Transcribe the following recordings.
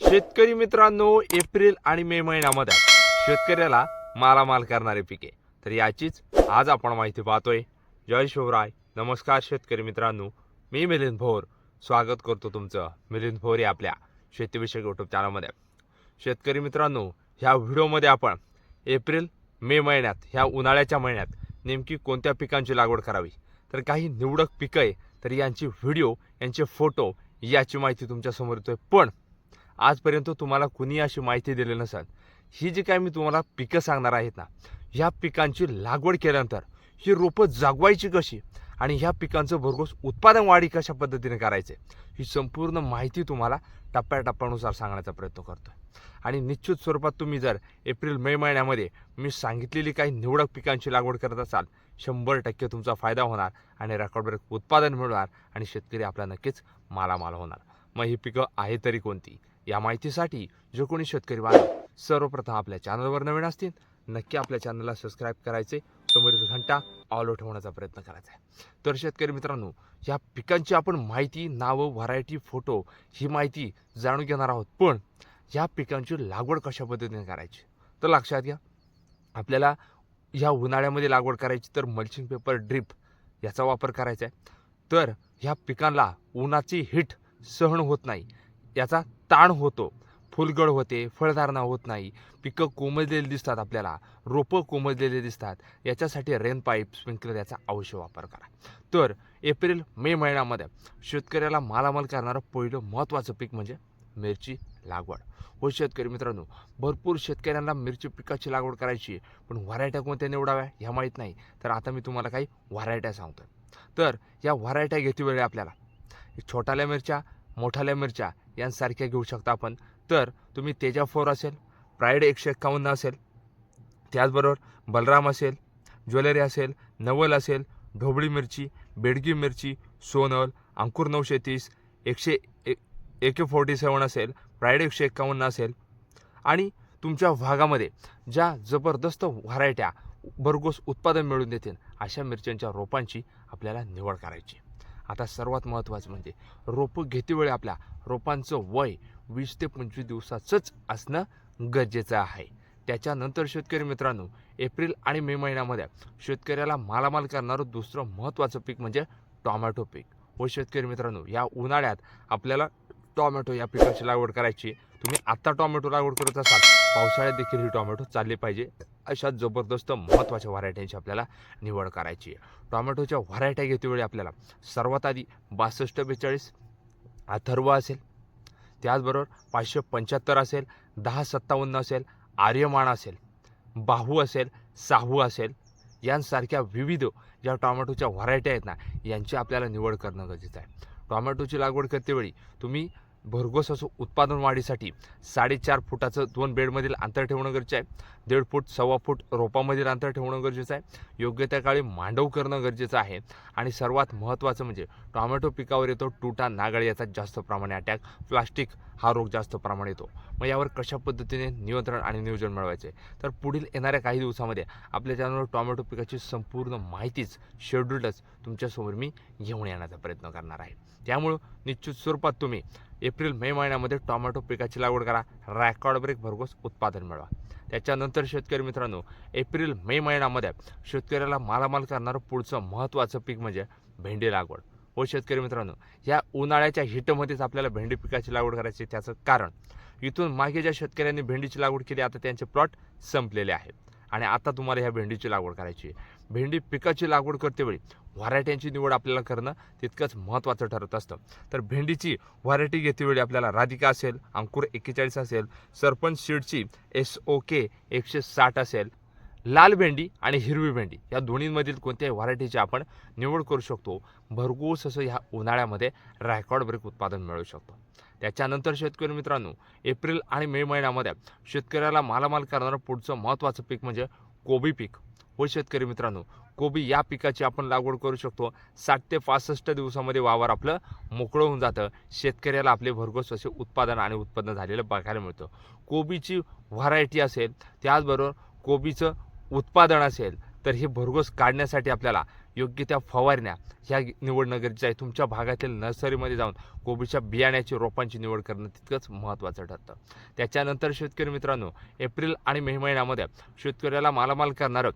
शेतकरी मित्रांनो एप्रिल आणि मे महिन्यामध्ये शेतकऱ्याला मालामाल करणारे पिके. तर याचीच आज आपण माहिती पाहतोय. जय शिवराय. नमस्कार शेतकरी मित्रांनो. मी मिलिंद भोर. स्वागत करतो तुमचं मिलिंद भोर या आपल्या शेतीविषयक यूट्यूब चॅनलमध्ये शेतकरी मित्रांनो ह्या व्हिडिओमध्ये आपण एप्रिल मे महिन्यात ह्या उन्हाळ्याच्या महिन्यात नेमकी कोणत्या पिकांची लागवड करावी? तर काही निवडक पिकं आहे तर यांची व्हिडिओ यांचे फोटो याची माहिती तुमच्यासमोर येतोय. पण आजपर्यंत तुम्हाला कुणी अशी माहिती दिली नसेल. ही जी काय मी तुम्हाला पिकं सांगणार आहेत ना ह्या पिकांची लागवड केल्यानंतर ही रोपं जागवायची कशी आणि ह्या पिकांचं भरघोस उत्पादन वाढी कशा पद्धतीने करायचे ही संपूर्ण माहिती तुम्हाला टप्प्याटप्प्यानुसार सांगण्याचा प्रयत्न करतो आणि निश्चित स्वरूपात तुम्ही जर एप्रिल मे महिन्यामध्ये मी सांगितलेली काही निवडक पिकांची लागवड करत असाल शंभर टक्के तुमचा फायदा होणार आणि रेकॉर्ड उत्पादन मिळणार आणि शेतकरी आपला नक्कीच मालामाल होणार. मग ही पिकं आहे तरी कोणती? या माहितीसाठी जो कोणी शेतकरी बांधव सर्वप्रथम आपल्या चॅनलवर नवीन असतील नक्की आपल्या चॅनलला सबस्क्राईब करायचे. समोरील घंटा ऑल ठेवण्याचा प्रयत्न करायचा आहे. तर शेतकरी मित्रांनो या पिकांची आपण माहिती नावं व्हरायटी फोटो ही माहिती जाणून घेणार आहोत. पण या पिकांची लागवड कशा पद्धतीने करायची? तर लक्षात घ्या आपल्याला ह्या उन्हाळ्यामध्ये लागवड करायची तर मल्चिंग पेपर ड्रीप याचा वापर करायचा आहे. तर ह्या पिकांना उन्हाची हिट सहन होत नाही याचा ताण होतो फुलगड होते फळधारणा होत नाही. पिकं कोमजलेली दिसतात आपल्याला रोपं कोमजलेली दिसतात. याच्यासाठी रेन पाईप स्प्रिंकलर याचा अवश्य वापर करा. तर एप्रिल मे महिन्यामध्ये शेतकऱ्याला मालामाल करणारं पहिलं महत्त्वाचं पीक म्हणजे मिरची लागवड. हो शेतकरी मित्रांनो भरपूर शेतकऱ्यांना मिरची पिकाची लागवड करायची पण व्हरायट्या कोणत्या निवडाव्या ह्या माहीत नाही. तर आता मी तुम्हाला काही व्हरायट्या सांगतो तर या व्हरायट्या घेतेवेळी आपल्याला छोटाल्या मिरच्या मोठाल्या मिरच्या यांसारख्या घेऊ शकता आपण. तर तुम्ही तेजा फोर असेल प्राईड एकशे एक्कावन्न असेल त्याचबरोबर बलराम असेल ज्वेलरी असेल नवल असेल ढोबळी मिरची बेडगी मिरची सोनल अंकुर नऊशे तीस एकशे ए एके फोर्टी सेवन असेल प्राईड एकशे एक्कावन्न असेल. आणि तुमच्या भागामध्ये ज्या जबरदस्त व्हरायट्या भरघोस उत्पादन मिळवून देतील अशा मिरच्यांच्या रोपांची आपल्याला निवड करायची. आता सर्वात महत्त्वाचं म्हणजे रोपं घेतेवेळी आपल्या रोपांचं वय वीस ते पंचवीस दिवसाचंच असणं गरजेचं आहे. त्याच्यानंतर शेतकरी मित्रांनो एप्रिल आणि मे महिन्यामध्ये शेतकऱ्याला मालामाल करणारं दुसरं महत्त्वाचं पीक म्हणजे टॉमॅटो पीक. व शेतकरी मित्रांनो या उन्हाळ्यात आपल्याला टॉमॅटो या पिकाची लागवड करायची. तुम्ही आत्ता टॉमॅटो लागवड करत असाल पावसाळ्यात देखील ही टॉमॅटो चालले पाहिजे. अशा जबरदस्त महत्त्वाच्या व्हरायट्यांची आपल्याला निवड करायची आहे. टॉमॅटोच्या व्हरायट्या घेतेवेळी आपल्याला सर्वात आधी बासष्ट बेचाळीस अथर्व असेल. त्याचबरोबर पाचशे पंच्याहत्तर असेल दहा सत्तावन्न असेल आर्यमान असेल बाहू असेल साहू असेल यांसारख्या विविध ज्या टॉमॅटोच्या व्हरायट्या आहेत ना यांची आपल्याला निवड करणं गरजेचं आहे. टॉमॅटोची लागवड करतेवेळी तुम्ही भरघोस असं उत्पादन वाढीसाठी साडेचार फुटाचं दोन बेडमधील अंतर ठेवणं गरजेचं आहे. दीड फूट सव्वा फूट रोपामधील अंतर ठेवणं गरजेचं आहे. योग्य त्या काळी मांडव करणं गरजेचं आहे. आणि सर्वात महत्त्वाचं म्हणजे टॉमॅटो पिकावर येतो टुटा नागाळ याचा जास्त प्रमाणे अटॅक प्लास्टिक हा रोग जास्त प्रमाणे येतो. मग यावर कशा पद्धतीने नियंत्रण आणि नियोजन मिळवायचे? तर पुढील येणाऱ्या काही दिवसामध्ये आपल्या चॅनलवर टॉमॅटो पिकाची संपूर्ण माहितीच शेड्युल्डच तुमच्यासमोर मी घेऊन येण्याचा प्रयत्न करणार आहे. त्यामुळं निश्चित स्वरूपात तुम्ही एप्रिल मे महिन्यामध्ये टॉमॅटो पिकाची लागवड करा. रॅकॉर्ड ब्रेक भरघोस उत्पादन मिळवा. त्याच्यानंतर शेतकरी मित्रांनो एप्रिल मे महिन्यामध्ये शेतकऱ्याला मालामाल करणारं पुढचं महत्त्वाचं पीक म्हणजे भेंडी लागवड. हो शेतकरी मित्रांनो या उन्हाळ्याच्या हिटमध्येच आपल्याला भेंडी पिकाची लागवड करायची त्याचं कारण. इथून मागे ज्या शेतकऱ्यांनी भेंडीची लागवड केली आता त्यांचे प्लॉट संपलेले आहेत. आणि आता तुम्हाला ह्या भेंडीची लागवड करायची आहे. भेंडी पिकाची लागवड करतेवेळी व्हरायट्यांची निवड आपल्याला करणं तितकंच महत्त्वाचं ठरत असतं. तर भेंडीची व्हरायटी घेतेवेळी आपल्याला राधिका असेल अंकुर एक्केचाळीस असेल सरपंच सीडची एस ओ के एकशे साठ असेल लाल भेंडी आणि हिरवी भेंडी या दोन्हीमधील कोणत्याही व्हरायटीची आपण निवड करू शकतो. भरघोस असं ह्या उन्हाळ्यामध्ये रेकॉर्ड ब्रेक उत्पादन मिळवू शकतो. त्याच्यानंतर शेतकरी मित्रांनो एप्रिल आणि मे महिन्यामध्ये शेतकऱ्याला मालामाल करणारं पुढचं महत्त्वाचं पीक म्हणजे कोबी पीक. हो शेतकरी मित्रांनो कोबी या पिकाची आपण लागवड करू शकतो. साठ ते पासष्ट दिवसामध्ये वावर आपलं मोकळं होऊन जातं. शेतकऱ्याला आपले भरघोस असे उत्पादन आणि उत्पन्न झालेलं बघायला मिळतं. कोबीची व्हरायटी असेल त्याचबरोबर कोबीचं उत्पादन असेल तर हे भरघोस काढण्यासाठी आपल्याला योग्य त्या फवारण्या ह्या निवडणं गरजेचं आहे तुमच्या भागातील नर्सरीमध्ये जाऊन कोबीच्या बियाण्याची रोपांची निवड करणं तितकंच महत्त्वाचं ठरतं. त्याच्यानंतर शेतकरी मित्रांनो एप्रिल आणि मे महिन्यामध्ये शेतकऱ्याला मालामाल करणारं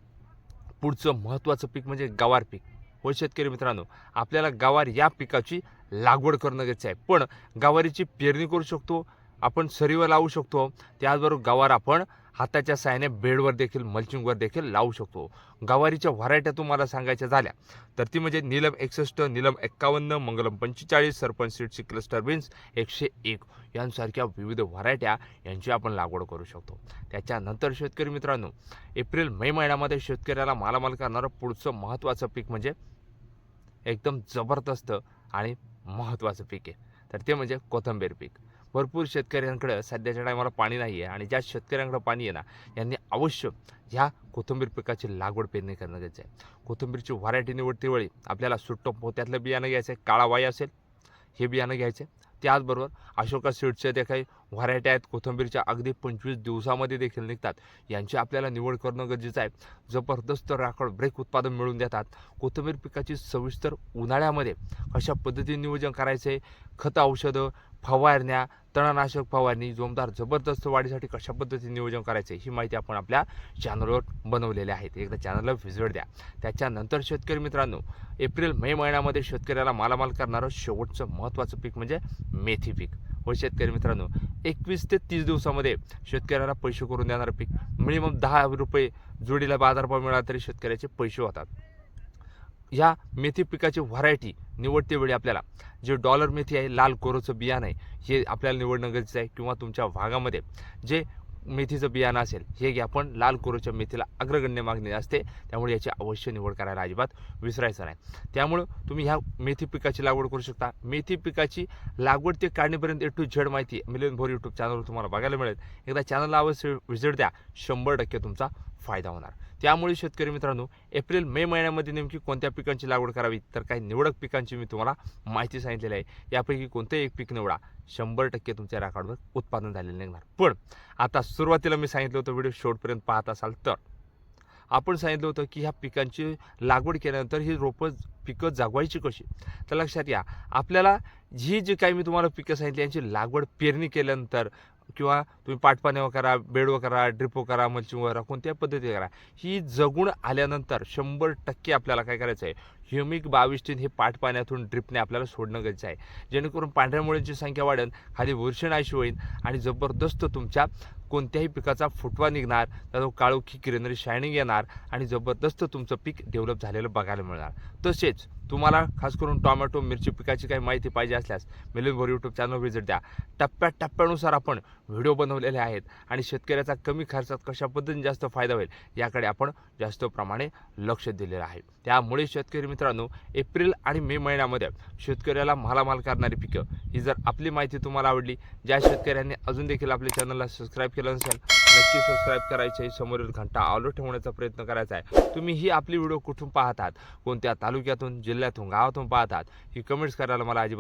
पुढचं महत्त्वाचं पीक म्हणजे गवार पीक. हो शेतकरी मित्रांनो आपल्याला गवार या पिकाची लागवड करणं गरजेचं आहे. पण गवारीची पेरणी करू शकतो आपण सरीवर लावू शकतो. त्याचबरोबर गवार आपण हाताच्या साहाय्याने बेडवर देखील मल्चिंगवर देखील लावू शकतो. गवारीच्या व्हरायट्या तुम्हाला सांगायच्या झाल्या. तर ती म्हणजे नीलम एकसष्ट नीलम एक्कावन्न मंगलम पंचेचाळीस सरपंच सीडची क्लस्टर बीन्स एकशे एक. यांसारख्या विविध व्हरायट्या यांची आपण लागवड करू शकतो. त्याच्यानंतर शेतकरी मित्रांनो एप्रिल मे महिन्यामध्ये शेतकऱ्याला मालामाल करणारं पुढचं महत्त्वाचं पीक म्हणजे एकदम जबरदस्त आणि महत्त्वाचं पीक आहे. तर ते म्हणजे कोथंबीर पीक. भरपूर शेतकऱ्यांकडं सध्याच्या टायमाला पाणी नाही आहे आणि ज्या शेतकऱ्यांकडं पाणी आहे ना यांनी अवश्य ह्या कोथिंबीर पिकाची लागवड पेरणी करणं गरजेचं आहे. कोथिंबीरची व्हरायटी निवडते वेळी आपल्याला सुट्टो पोत्यातलं हो, बियाणं घ्यायचं आहे काळा वाई असेल हे बियाणं घ्यायचं आहे त्याचबरोबर अशोका सीड्सचे त्या काही व्हरायटी आहेत. कोथिंबीरच्या अगदी पंचवीस दिवसामध्ये देखील निघतात. यांची आपल्याला निवड करणं गरजेचं आहे. जबरदस्त राखड ब्रेक उत्पादन मिळवून देतात. कोथिंबीर पिकाची सविस्तर उन्हाळ्यामध्ये कशा पद्धतीने नियोजन करायचं? आहे खतं औषधं फवारण्या तणनाशक फवारणी जोमदार जबरदस्त वाढीसाठी कशा पद्धतीने नियोजन करायचं? आहे ही माहिती आपण आपल्या चॅनलवर बनवलेली आहेत एकदा चॅनलला व्हिजिट द्या. त्याच्यानंतर शेतकरी मित्रांनो एप्रिल मे महिन्यामध्ये शेतकऱ्याला मालामाल करणारं शेवटचं महत्त्वाचं पीक म्हणजे मेथी पीक. व शेतकरी मित्रांनो एकवीस ते तीस दिवसामध्ये शेतकऱ्याला पैसे करून देणारं पीक. मिनिमम दहा रुपये जोडीला बाजारभाव मिळाला तरी शेतकऱ्याचे पैसे होतात. ह्या मेथी पिकाची व्हरायटी निवडते वेळी आपल्याला. जे डॉलर मेथी आहे लाल कोरोचं बियाणं आहे हे आपल्याला निवडणं गरजेचं आहे किंवा तुमच्या भागामध्ये. जे मेथीचं बियाणं असेल हे घ्या. पण लाल कोरोच्या मेथीला अग्रगण्य मागणी असते. त्यामुळे याची अवश्य निवड करायला अजिबात विसरायचं नाही. त्यामुळं तुम्ही ह्या मेथी पिकाची लागवड करू शकता. मेथी पिकाची लागवड ते काढणीपर्यंत ए टू झेड माहिती मिलियन भोर यूट्यूब चॅनलवर तुम्हाला बघायला मिळेल. एकदा चॅनलला अवश्य व्हिजिट द्या. शंभर टक्के तुमचा फायदा होणार. त्यामुळे शेतकरी मित्रांनो एप्रिल मे महिन्यामध्ये नेमकी कोणत्या पिकांची लागवड करावी? तर काही निवडक पिकांची मी तुम्हाला माहिती सांगितलेली आहे. यापैकी कोणतंही एक पीक निवडा? शंभर टक्के तुमच्या राखाडवर उत्पादन झालेलं निघणार. पण आता सुरुवातीला मी सांगितलं होतं व्हिडिओ शेवटपर्यंत पाहत असाल तर. आपण सांगितलं होतं की ह्या पिकांची लागवड केल्यानंतर ही रोपं पिकं जागवायची कशी? तर लक्षात या. आपल्याला जी जी काही मी तुम्हाला पिकं सांगितली यांची लागवड पेरणी केल्यानंतर किंवा तुम्ही पाटपाण्यावर करा बेडवर करा ड्रिपो करा मल्चिंगवर करा कोणत्या पद्धती करा ही जगून आल्यानंतर शंभर टक्के आपल्याला काय करायचं आहे? ह्युमिक बावीस टीन हे पाटपाण्यातून ड्रिपने आपल्याला सोडणं गरजेचं आहे. जेणेकरून पांढऱ्या मुळ्यांची संख्या वाढेल खाली बुरशीनाशी होईल आणि जबरदस्त तुमच्या कोणत्याही पिकाचा फुटवा निघणार त्याचा काळोखी ग्रीनरी शायनिंग येणार आणि जबरदस्त तुमचं पीक डेव्हलप झालेलं बघायला मिळणार. तसेच तुम्हाला खास करून टोमॅटो मिरची पिकाची काही माहिती पाहिजे असल्यास मिलियन यूट्यूब चॅनल व्हिजिट द्या. टप्प्या टप्प्यानुसार आपण व्हिडिओ बनवलेले आहेत आणि शेतकऱ्याचा कमी खर्चात कशा पद्धतीने जास्त फायदा होईल याकडे आपण जास्त प्रमाणे लक्ष दिलेलं आहे. त्यामुळे शेतकरी मित्रांनो एप्रिल आणि मे महिन्यामध्ये शेतकऱ्याला मालामाल करणारी पिकं ही जर आपली माहिती तुम्हाला आवडली ज्या शेतकऱ्यांनी अजून देखील आपल्या चॅनलला सबस्क्राईब केलं नसेल नक्की सबस्क्राईब करायचे आहे. समोरील घंटा ऑलो ठेवण्याचा प्रयत्न करायचा आहे. तुम्ही ही आपली व्हिडिओ कुठून पाहतात? कोणत्या तालुक्यातून जिल्ह्यातून गावातून पाहतात? ही कमेंट्स करायला मला अजिबात